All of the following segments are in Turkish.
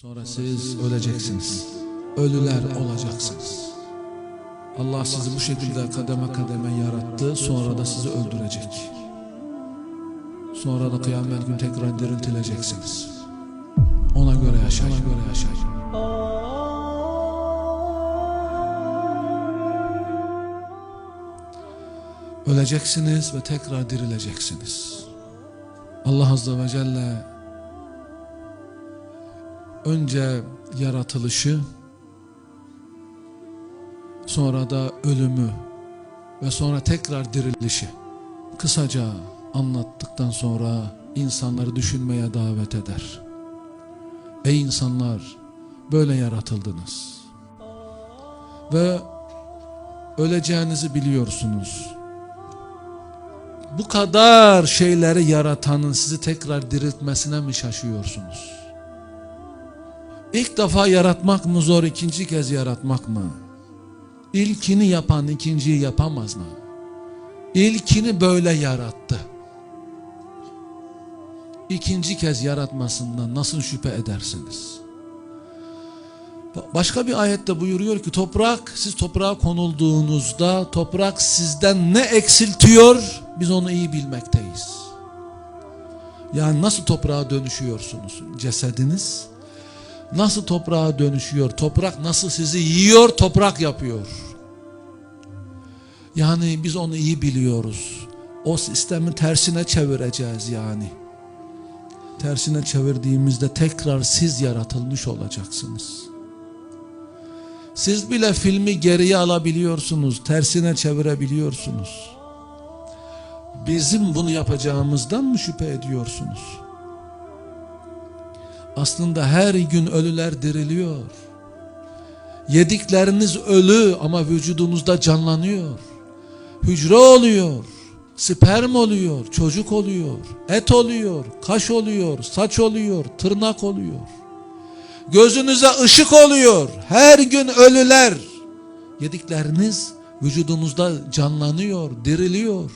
Sonra siz öleceksiniz. Ölüler olacaksınız. Allah sizi bu şekilde kademe kademe yarattı. Sonra da sizi öldürecek. Sonra da kıyamet gün tekrar diriltileceksiniz. Ona göre yaşayın. Ona göre yaşayın. Öleceksiniz ve tekrar dirileceksiniz. Allah Azze ve Celle önce yaratılışı sonra da ölümü ve sonra tekrar dirilişi kısaca anlattıktan sonra insanları düşünmeye davet eder. Ey insanlar böyle yaratıldınız ve öleceğinizi biliyorsunuz. Bu kadar şeyleri yaratanın sizi tekrar diriltmesine mi şaşıyorsunuz? İlk defa yaratmak mı zor, ikinci kez yaratmak mı? İlkini yapan ikinciyi yapamaz mı? İlkini böyle yarattı. İkinci kez yaratmasından nasıl şüphe edersiniz? Başka bir ayette buyuruyor ki toprak siz toprağa konulduğunuzda toprak sizden ne eksiltiyor biz onu iyi bilmekteyiz. Yani nasıl toprağa dönüşüyorsunuz? Cesediniz nasıl toprağa dönüşüyor? Toprak nasıl sizi yiyor? Toprak yapıyor. Yani biz onu iyi biliyoruz. O sistemi tersine çevireceğiz yani. Tersine çevirdiğimizde tekrar siz yaratılmış olacaksınız. Siz bile filmi geriye alabiliyorsunuz, tersine çevirebiliyorsunuz. Bizim bunu yapacağımızdan mı şüphe ediyorsunuz? Aslında her gün ölüler diriliyor. Yedikleriniz ölü ama vücudunuzda canlanıyor. Hücre oluyor, sperm oluyor, çocuk oluyor, et oluyor, kaş oluyor, saç oluyor, tırnak oluyor. Gözünüze ışık oluyor. Her gün ölüler. Yedikleriniz vücudunuzda canlanıyor, diriliyor.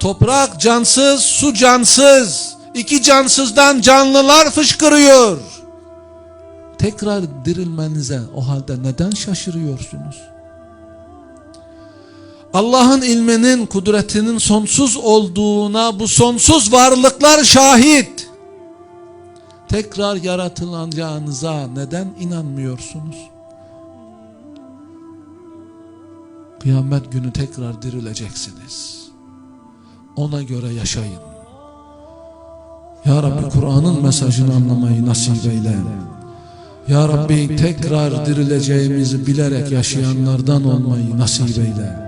Toprak cansız, su cansız. İki cansızdan canlılar fışkırıyor. Tekrar dirilmenize o halde neden şaşırıyorsunuz? Allah'ın ilminin, kudretinin sonsuz olduğuna bu sonsuz varlıklar şahit tekrar yaratılacağınıza neden inanmıyorsunuz? Kıyamet günü tekrar dirileceksiniz. Ona göre yaşayın. Ya Rabbi Kur'an'ın mesajını anlamayı nasip eyle. Ya Rabbi tekrar dirileceğimizi bilerek yaşayanlardan olmayı nasip eyle.